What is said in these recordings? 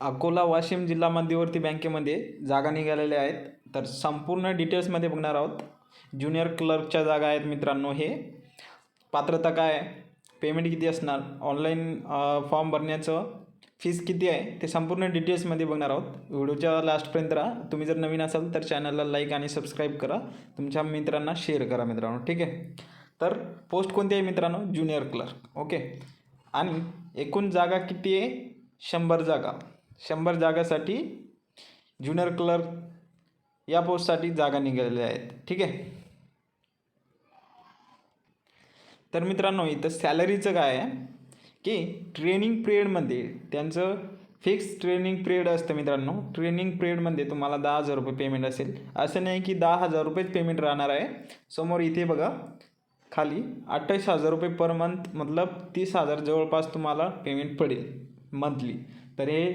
अकोला वाशिम जिल्हा मध्यवर्ती बँकेमध्ये जागा निघालेल्या आहेत. तर संपूर्ण डिटेल्समध्ये बघणार आहोत. ज्युनियर क्लर्कच्या जागा आहेत मित्रांनो हे. पात्रता काय पेमेंट किती असणार? ऑनलाईन फॉर्म भरण्याचं फीस किती आहे? ते संपूर्ण डिटेल्समध्ये बघणार आहोत. व्हिडिओच्या लास्टपर्यंत राहा. तुम्ही जर नवीन असाल तर चॅनलला लाईक आणि सबस्क्राईब करा. तुमच्या मित्रांना शेअर करा मित्रांनो. ठीक आहे? तर पोस्ट कोणती आहे मित्रांनो? Junior clerk. ओके? आणि एकूण जागा किती आहे? शंभर जागा. शंभर जागासाठी ज्युनियर क्लर्क या पोस्टसाठी जागा निघालेल्या आहेत. ठीक आहे? तर मित्रांनो इथं सॅलरीचं काय आहे? की ट्रेनिंग पिरियडमध्ये त्यांचं फिक्स ट्रेनिंग पिरियड असतं मित्रांनो. ट्रेनिंग पिरियडमध्ये तुम्हाला दहा हजार रुपये पेमेंट असेल. असं नाही की दहा हजार रुपयेच पेमेंट राहणार आहे. समोर इथे बघा खाली अठ्ठावीस हजार रुपये पर मंथ मतलब तीस हजार जवळपास तुम्हाला पेमेंट पडेल मंथली तर हे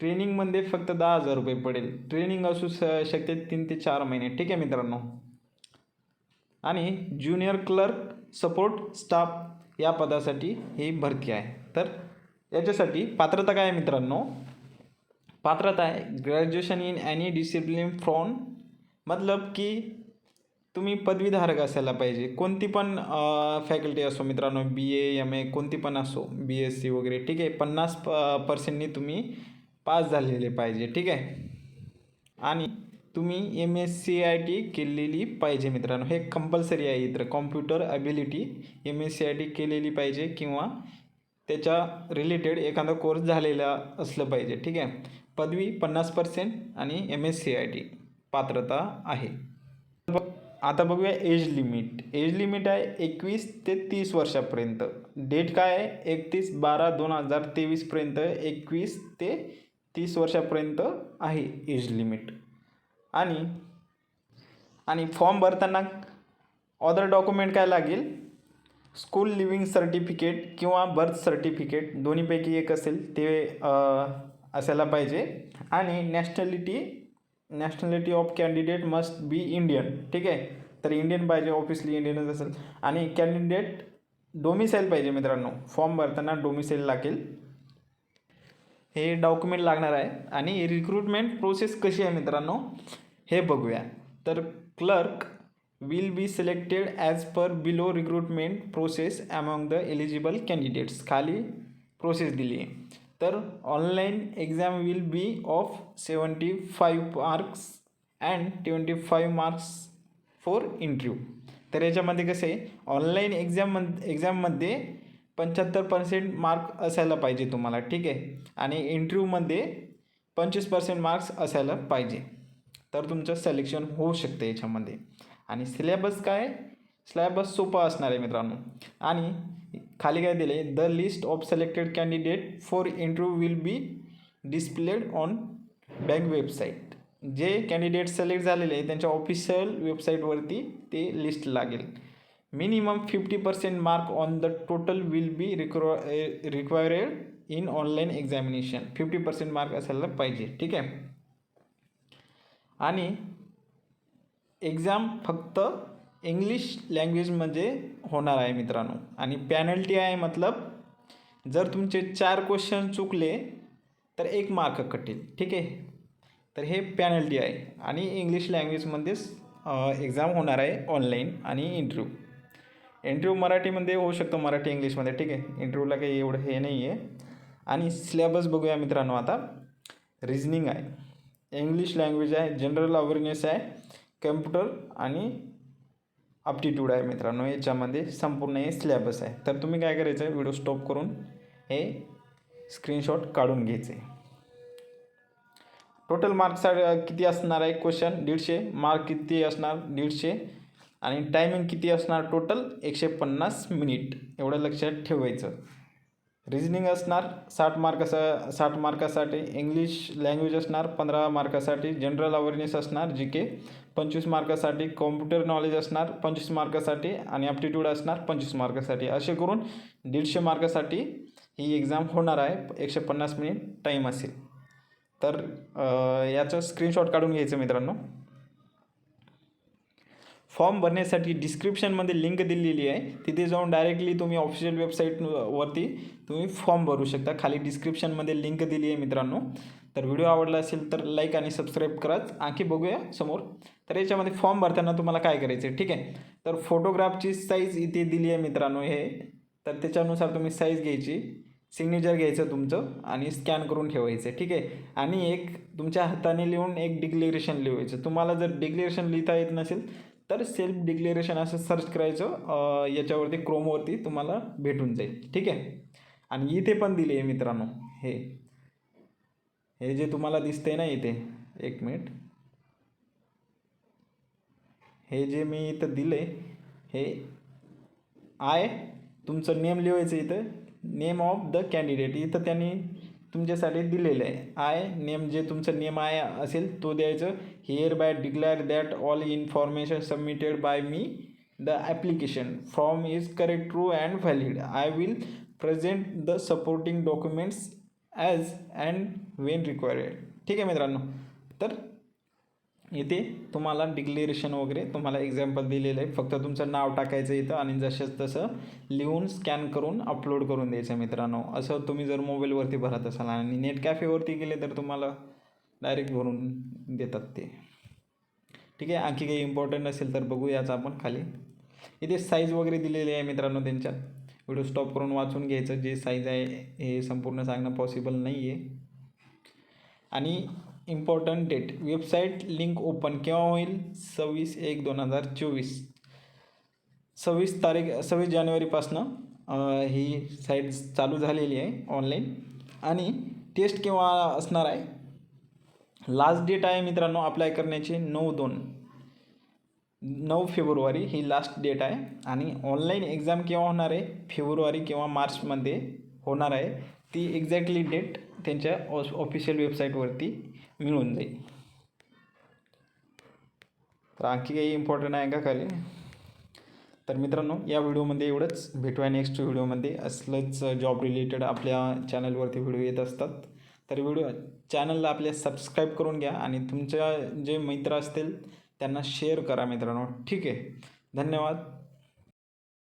ट्रेनिंगमध्ये फक्त दहा हजार रुपये पडेल. ट्रेनिंग असू स शकते तीन ते चार महिने. ठीक आहे मित्रांनो? आणि ज्युनियर क्लर्क सपोर्ट स्टाफ या पदासाठी ही भरती आहे. तर याच्यासाठी पात्रता काय आहे मित्रांनो? पात्रता आहे graduation in any discipline from मतलब की तुम्ही पदवीधारक असायला पाहिजे. कोणती पण फॅकल्टी असो मित्रांनो बी ए एम ए कोणती पण असो बी एस सी वगैरे ठीक आहे? पन्नास प पर्सेंटनी तुम्ही पास झालेले पाहिजे ठीक आहे? आणि तुम्ही M S C I T केलेली पाहिजे मित्रांनो. हे कंपल्सरी आहे इतर computer ability M S C I T केलेली पाहिजे किंवा त्याच्या रिलेटेड एखादा कोर्स झालेला असलं पाहिजे ठीक आहे? पदवी पन्नास पर्सेंट आणि M S C I T पात्रता आहे. बघ आता बघूया एज लिमिट एज लिमिट आहे एकवीस ते तीस वर्षापर्यंत. डेट काय आहे? एकतीस बारा दोन हजार तेवीसपर्यंत एकवीस ते तीस वर्षापर्यंत आहे एज लिमिट आणि आणि फॉर्म भरताना ऑदर डॉक्युमेंट काय लागेल? स्कूल लिव्हिंग सर्टिफिकेट किंवा बर्थ सर्टिफिकेट दोन्हीपैकी एक असेल ते असायला पाहिजे. आणि nationality nationality of candidate must be Indian ठीक आहे? तर इंडियन पाहिजे ऑफिसली इंडियनच असेल. आणि कॅन्डिडेट डोमिसाईल पाहिजे मित्रांनो. फॉर्म भरताना डोमिसाईल लागेल. हे डॉक्युमेंट लागणार आहे. आणि रिक्रुटमेंट प्रोसेस कशी आहे मित्रांनो? हे बघूया. तर clerk will be selected as per below recruitment process among the eligible candidates खाली प्रोसेस दिली आहे तर online exam will be of seventy five marks and twenty five marks for interview तर याच्यामध्ये कसं आहे? ऑनलाईन एक्झाम एक्झाममध्ये पंच्याहत्तर पर्सेंट मार्क असायला पाहिजे तुम्हाला ठीक आहे? आणि इंटरव्ह्यूमध्ये पंचवीस पर्सेंट मार्क्स असायला पाहिजे. तर तुमचं सिलेक्शन होऊ शकतं याच्यामध्ये. आणि सिलेबस काय? सिलेबस सोपा असणार आहे मित्रांनो. आणि खाली काय दिले the list of selected candidate for interview will be displayed on bank website जे कॅन्डिडेट सिलेक्ट झालेले आहे त्यांच्या ऑफिशियल वेबसाईटवरती ते लिस्ट लागेल. Minimum fifty percent mark on the total will be रिक्वा required in online examination fifty percent mark असायला पाहिजे. ठीक आहे? आणि एक्झाम फक्त इंग्लिश लँग्वेजमध्ये होणार आहे मित्रांनो. आणि पॅनल्टी आहे मतलब जर तुमचे चार क्वेश्चन चुकले तर एक मार्क कटेल. ठीक आहे? तर हे पॅनल्टी आहे. आणि इंग्लिश लँग्वेजमध्येच एक्झाम होणार आहे ऑनलाईन आणि इंटरव्ह्यू इंटरव्ह्यू मराठीमध्ये होऊ शकतो मराठी इंग्लिशमध्ये ठीक आहे? इंटरव्ह्यूला काही एवढं हे नाही आहे आणि सिलेबस बघूया मित्रांनो आता. रिझनिंग आहे. इंग्लिश लँग्वेज आहे जनरल अवेअरनेस आहे कम्प्युटर आणि अप्टिट्यूड आहे मित्रांनो. याच्यामध्ये संपूर्ण हे सिलेबस आहे. तर तुम्ही काय करायचं आहे व्हिडिओ स्टॉप करून हे स्क्रीनशॉट काढून घ्यायचे. टोटल मार्क्स किती असणार आहे? क्वेश्चन दीडशे. मार्क किती असणार? दीडशे. आणि टायमिंग किती असणार? टोटल एकशे पन्नास मिनिट एवढं लक्षात ठेवायचं. रिजनिंग असणार साठ मार्कासा साठ मार्कासाठी इंग्लिश लँग्वेज असणार पंधरा मार्कासाठी जनरल अवेअरनेस असणार जी के पंचवीस मार्कासाठी कॉम्प्युटर नॉलेज असणार पंचवीस मार्कासाठी आणि ॲप्टिट्यूड असणार पंचवीस मार्कासाठी असे करून दीडशे मार्कासाठी ही एक्झाम होणार आहे. एकशे पन्नास मिनिट टाईम असेल. तर याचं स्क्रीनशॉट काढून घ्यायचं मित्रांनो. फॉर्म भरण्यासाठी डिस्क्रिप्शनमध्ये लिंक दिलेली आहे. तिथे जाऊन डायरेक्टली तुम्ही ऑफिशियल वेबसाईटवरती तुम्ही फॉर्म भरू शकता. खाली डिस्क्रिप्शनमध्ये लिंक दिली आहे मित्रांनो. तर व्हिडिओ आवडला असेल तर लाईक आणि सबस्क्राईब कराच आणखी बघूया समोर. तर याच्यामध्ये फॉर्म भरताना तुम्हाला काय करायचं आहे ठीक आहे? तर फोटोग्राफची साईज इथे दिली आहे मित्रांनो हे. तर त्याच्यानुसार तुम्ही साईज घ्यायची सिग्नेचर घ्यायचं तुमचं आणि स्कॅन करून ठेवायचं. ठीक आहे? आणि एक तुमच्या हाताने लिहून एक डिक्लेरेशन लिहायचं. तुम्हाला जर डिक्लेरेशन लिहिता येत नसेल तर सेल्फ डिक्लेरेशन असं सर्च करायचं याच्यावरती क्रोमवरती तुम्हाला भेटून जाईल. ठीक आहे? आणि इथे पण दिले आहे मित्रांनो हे. हे जे तुम्हाला दिसतंय ना इथे एक मिनिट हे जे मी इथं दिले हे आय तुमचं नेम लिहायचं इथं. नेम ऑफ द कॅन्डिडेट इथं त्यांनी तुमच्यासाठी दिलेलं आहे. आय नेम जे तुमचं नेम आय असेल तो द्यायचं. Hereby declare that all information submitted by me the application form is correct true and valid I will present the supporting documents as and when required ठीक आहे मित्रांनो? तर इथे तुम्हाला डिक्लेरेशन वगैरे तुम्हाला एक्झाम्पल दिलेलं आहे. फक्त तुमचं नाव टाकायचं इथं आणि जसं तसं लिहून स्कॅन करून अपलोड करून द्यायचं मित्रांनो. असं तुम्ही जर मोबाईलवरती भरत असाल आणि नेट कॅफेवरती गेले तर तुम्हाला डायरेक्ट भरून देतात ते. ठीक आहे? आणखी काही इम्पॉर्टंट असेल तर बघूयाच आपण खाली. इथे साईज वगैरे दिलेली आहे मित्रांनो त्यांच्यात. व्हिडिओ स्टॉप करून वाचून घ्यायचं. जे साईज आहे हे संपूर्ण सांगणं पॉसिबल नाही आहे आणि important date website link open केव्हा होईल? सव्वीस एक दोन हजार चोवीस. सव्वीस तारीख सव्वीस जानेवारीपासनं ही साईट चालू झालेली आहे ऑनलाईन आणि टेस्ट केव्हा असणार आहे? लास्ट डेट आहे मित्रांनो अप्लाय करण्याची नऊ दोन. नऊ फेब्रुवारी ही लास्ट डेट आहे. आणि ऑनलाईन एक्झाम केव्हा होणार आहे? फेब्रुवारी किंवा मार्चमध्ये होणार आहे. ती एक्झॅक्टली डेट त्यांच्या ऑस ऑफिशियल वेबसाईटवरती मिळून जाईल. तर आणखी काही इम्पॉर्टंट आहे का खाली? तर मित्रांनो या व्हिडिओमध्ये एवढंच. भेटूया नेक्स्ट व्हिडिओमध्ये. असलंच जॉब रिलेटेड आपल्या चॅनलवरती व्हिडिओ येत असतात. तर व्हिडिओ चॅनलला आपल्या सबस्क्राईब करून घ्या आणि तुमच्या जे मित्र असतील त्यांना शेअर करा मित्रांनो. ठीक आहे. धन्यवाद.